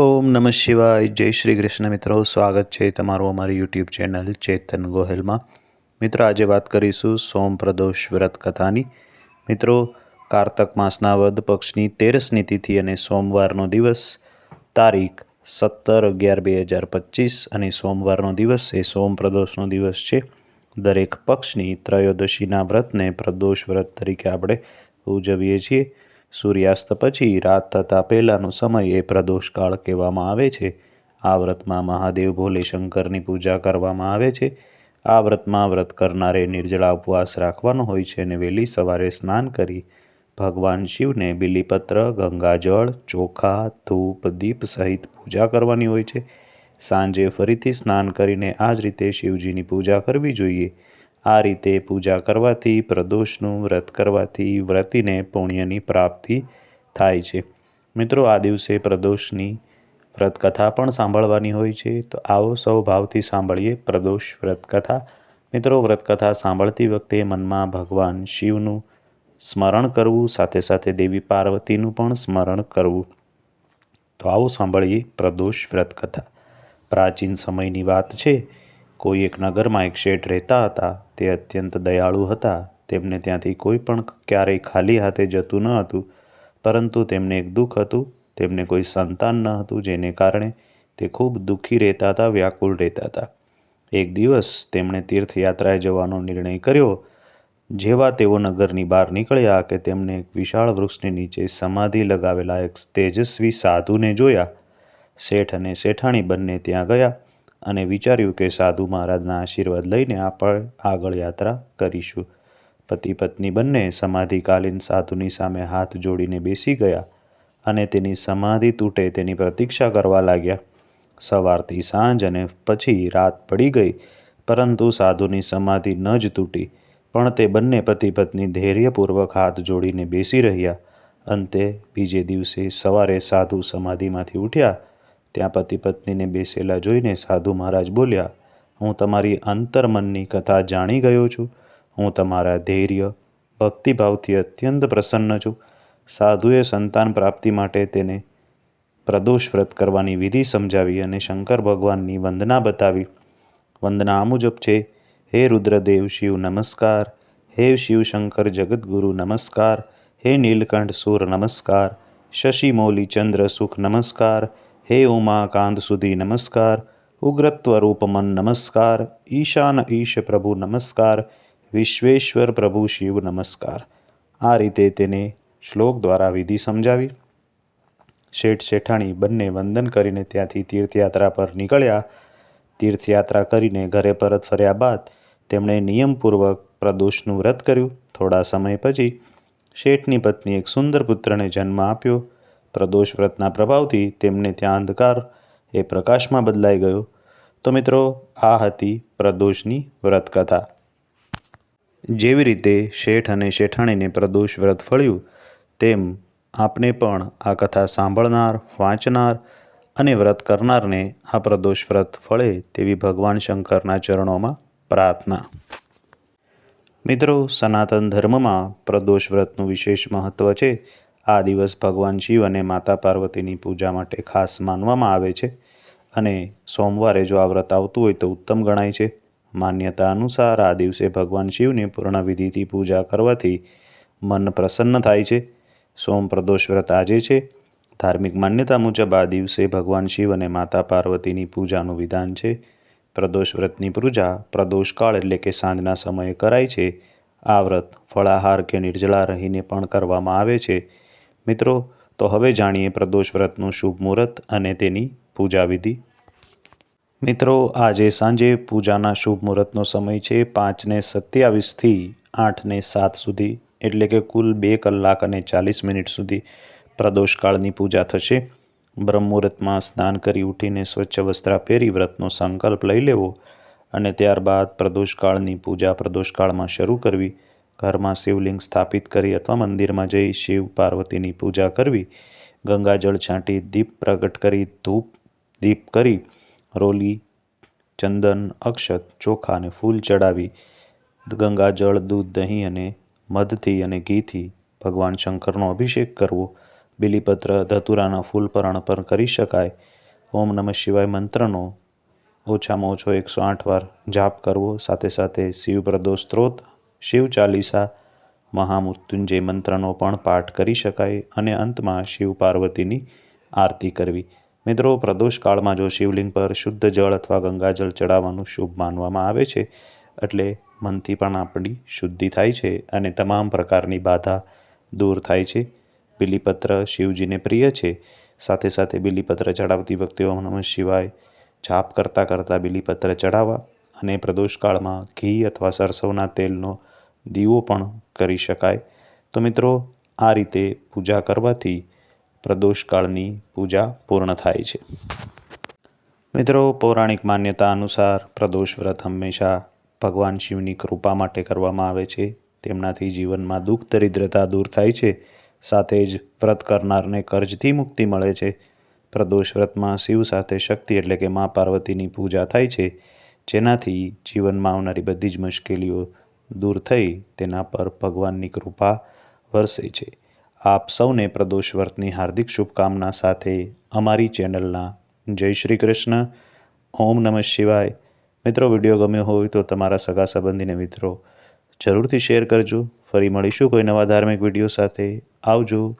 ઓમ નમઃ શિવાય. જય શ્રી કૃષ્ણ મિત્રો. સ્વાગત છે તમારું અમારી યુટ્યુબ ચેનલ ચેતન ગોહેલમાં. મિત્રો, આજે વાત કરીશું સોમ પ્રદોષ વ્રત કથાની. મિત્રો, કારતક માસના વદ પક્ષની તેરસની તિથિ અને સોમવારનો દિવસ તારીખ સત્તર અગિયાર બે હજાર પચીસ અને સોમવારનો દિવસ એ સોમ પ્રદોષનો દિવસ છે. દરેક પક્ષની ત્રયોદશીના વ્રતને પ્રદોષ વ્રત તરીકે આપણે ઉજવીએ છીએ. સૂર્યાસ્ત પછી રાત થતાં પહેલાંનો સમય એ પ્રદોષકાળ કહેવામાં આવે છે. આ વ્રતમાં મહાદેવ ભોલે શંકરની પૂજા કરવામાં આવે છે. આ વ્રતમાં વ્રત કરનારે નિર્જળા ઉપવાસ રાખવાનો હોય છે અને વહેલી સવારે સ્નાન કરી ભગવાન શિવને બિલીપત્ર, ગંગાજળ, ચોખા, ધૂપ, દીપ સહિત પૂજા કરવાની હોય છે. સાંજે ફરીથી સ્નાન કરીને આ જ રીતે શિવજીની પૂજા કરવી જોઈએ. આ રીતે પૂજા કરવાથી, પ્રદોષનું વ્રત કરવાથી, વ્રતિને પુણ્યની પ્રાપ્તિ થાય છે. મિત્રો, આ દિવસે પ્રદોષની વ્રતકથા પણ સાંભળવાની હોય છે. તો આવો સૌ ભાવથી સાંભળીએ પ્રદોષ વ્રતકથા. મિત્રો, વ્રતકથા સાંભળતી વખતે મનમાં ભગવાન શિવનું સ્મરણ કરવું, સાથે સાથે દેવી પાર્વતીનું પણ સ્મરણ કરવું. તો આવો સાંભળીએ પ્રદોષ વ્રતકથા. પ્રાચીન સમયની વાત છે. કોઈ એક નગરમાં એક શેઠ રહેતા હતા, તે અત્યંત દયાળુ હતા. તેમને ત્યાંથી કોઈ પણ ક્યારેય ખાલી હાથે જતું ન હતું, પરંતુ તેમને એક દુઃખ હતું. તેમને કોઈ સંતાન ન હતું, જેને કારણે તે ખૂબ દુઃખી રહેતા હતા, વ્યાકુળ રહેતા હતા. એક દિવસ તેમણે તીર્થયાત્રાએ જવાનો નિર્ણય કર્યો, જેવા તેઓ નગરની બહાર નીકળ્યા કે તેમને એક વિશાળ વૃક્ષની નીચે સમાધિ લગાવેલા એક તેજસ્વી સાધુને જોયા. શેઠ અને શેઠાણી બંને ત્યાં ગયા. અને વિચાર્યું કે સાધુ મહારાજના આશીર્વાદ લઈને આપણે આગળ યાત્રા કરીશું. પતિ પત્ની બંને સમાધિકાલીન સાધુની સામે હાથ જોડીને બેસી ગયા અને તેની સમાધિ તૂટે તેની પ્રતીક્ષા કરવા લાગ્યા. સવારથી સાંજ અને પછી રાત પડી ગઈ, પરંતુ સાધુની સમાધિ ન જ તૂટી, પણ તે બંને પતિ પત્ની ધૈર્યપૂર્વક હાથ જોડીને બેસી રહ્યા. અંતે બીજે દિવસે સવારે સાધુ સમાધિમાંથી ઉઠ્યા ત્યાં પતિ પત્નીને બેસેલા જોઈને સાધુ મહારાજ બોલ્યા, હું તમારી અંતરમનની કથા જાણી ગયો છું. હું તમારા ધૈર્ય, ભક્તિભાવથી અત્યંત પ્રસન્ન છું. સાધુએ સંતાન પ્રાપ્તિ માટે તેને પ્રદોષ વ્રત કરવાની વિધિ સમજાવી અને શંકર ભગવાનની વંદના બતાવી. વંદના આ મુજબ છે, હે રુદ્રદેવ શિવ નમસ્કાર, હે શિવ શંકર જગદગુરુ નમસ્કાર, હે નીલકંઠ સુર નમસ્કાર, શશિ મૌલી ચંદ્ર સુખ નમસ્કાર હે ઉમાકાંત સુધી નમસ્કાર ઉગ્રત્વ રૂપમન નમસ્કાર ઈશાન ઈશ પ્રભુ નમસ્કાર વિશ્વેશ્વર પ્રભુ શિવ નમસ્કાર આ રીતે તેને શ્લોક દ્વારા વિધિ સમજાવી શેઠ શેઠાણી બંને વંદન કરીને ત્યાંથી તીર્થયાત્રા પર નીકળ્યા તીર્થયાત્રા કરીને ઘરે પરત ફર્યા બાદ તેમણે નિયમપૂર્વક પ્રદોષનું વ્રત કર્યું થોડા સમય પછી શેઠની પત્ની એક સુંદર પુત્રને જન્મ આપ્યો પ્રદોષ વ્રતના પ્રભાવથી તેમને ત્યાં અંધકાર એ પ્રકાશમાં બદલાઈ ગયો. તો મિત્રો, આ હતી પ્રદોષની વ્રતકથા. જેવી રીતે શેઠ અને શેઠાણીને પ્રદોષ વ્રત ફળ્યું, તેમ આપને પણ આ કથા સાંભળનાર, વાંચનાર અને વ્રત કરનારને આ પ્રદોષ વ્રત ફળે તેવી ભગવાન શંકરના ચરણોમાં પ્રાર્થના. મિત્રો, સનાતન ધર્મમાં પ્રદોષ વ્રતનું વિશેષ મહત્ત્વ છે આ દિવસ ભગવાન શિવ અને માતા પાર્વતીની પૂજા માટે ખાસ માનવામાં આવે છે અને સોમવારે જો આ વ્રત આવતું હોય તો ઉત્તમ ગણાય છે. માન્યતા અનુસાર આ દિવસે ભગવાન શિવને પૂર્ણ વિધિથી પૂજા કરવાથી મન પ્રસન્ન થાય છે. સોમ પ્રદોષ વ્રત આજે છે. ધાર્મિક માન્યતા મુજબ આ દિવસે ભગવાન શિવ અને માતા પાર્વતીની પૂજાનું વિધાન છે. પ્રદોષ વ્રતની પૂજા પ્રદોષકાળ એટલે કે સાંજના સમયે કરાય છે. આ વ્રત ફળાહાર કે નિર્જળા રહીને પણ કરવામાં આવે છે. મિત્રો, તો હવે જાણીએ પ્રદોષ વ્રતનું શુભ મુહૂર્ત અને તેની પૂજા વિધિ. મિત્રો, આજે સાંજે પૂજાના શુભ મુહૂર્તનો સમય છે પાંચને સત્યાવીસથી આઠને સાત સુધી, એટલે કે કુલ બે કલાક અને ચાલીસ મિનિટ સુધી પ્રદોષકાળની પૂજા થશે. બ્રહ્મુહૂર્તમાં સ્નાન કરી ઉઠીને સ્વચ્છ વસ્ત્રા પહેરી વ્રતનો સંકલ્પ લઈ લેવો અને ત્યારબાદ પ્રદોષકાળની પૂજા પ્રદોષકાળમાં શરૂ કરવી. ઘરમાં શિવલિંગ સ્થાપિત કરી અથવા મંદિરમાં જઈ શિવ પાર્વતીની પૂજા કરવી, ગંગાજળ છાંટી દીપ પ્રગટ કરી, ધૂપ દીપ કરી, રોલી, ચંદન, અક્ષત, ચોખા અને ફૂલ ચડાવી, ગંગાજળ, દૂધ, દહીં અને મધથી અને ઘીથી ભગવાન શંકરનો અભિષેક કરવો, બિલીપત્ર, ધતુરાના ફૂલ પર અર્પણ કરી શકાય, ઓમ નમઃ શિવાય મંત્રનો ઓછામાં ઓછો એકસો આઠ વાર જાપ કરવો, સાથે સાથે શિવ પ્રદોષ સ્ત્રોત શિવ ચાલીસા, મહામૃત્યુંજય મંત્રનો પણ પાઠ કરી શકાય અને અંતમાં શિવ પાર્વતીની આરતી કરવી. મિત્રો પ્રદોષકાળમાં જો શિવલિંગ પર શુદ્ધ જળ અથવા ગંગાજળ ચડાવવાનું શુભ માનવામાં આવે છે, એટલે મનથી પણ આપણી શુદ્ધિ થાય છે અને તમામ પ્રકારની બાધા દૂર થાય છે. બિલીપત્ર શિવજીને પ્રિય છે. સાથે સાથે બિલીપત્ર ચડાવતી વખતે ઓમ શિવાય છાપ કરતાં કરતાં બિલીપત્ર ચડાવવા અને પ્રદોષકાળમાં ઘી અથવા સરસવના તેલનો દીવો પણ કરી શકાય. તો મિત્રો, આ રીતે પૂજા કરવાથી પ્રદોષકાળની પૂજા પૂર્ણ થાય છે. મિત્રો, પૌરાણિક માન્યતા અનુસાર પ્રદોષ વ્રત હંમેશા ભગવાન શિવની કૃપા માટે કરવામાં આવે છે. તેમનાથી જીવનમાં દુઃખ, દરિદ્રતા દૂર થાય છે. સાથે જ વ્રત કરનારને કર્જથી મુક્તિ મળે છે. પ્રદોષ વ્રતમાં શિવ સાથે શક્તિ એટલે કે મા પાર્વતીની પૂજા થાય છે. જેનાથી જીવનમાં આવનારી બધી જ મુશ્કેલીઓ દૂર થઈ તેના પર ભગવાનની કૃપા વરસે છે. આપ સૌને પ્રદોષ વર્તની હાર્દિક શુભકામના સાથે અમારી ચેનલના જય શ્રી કૃષ્ણ. ઓમ નમઃ શિવાય. મિત્રો, વીડિયો ગમ્યો હોય તો તમારા સગા સંબંધીને મિત્રો જરૂરથી શેર કરજો. ફરી મળીશું કોઈ નવા ધાર્મિક વીડિયો સાથે. આવજો.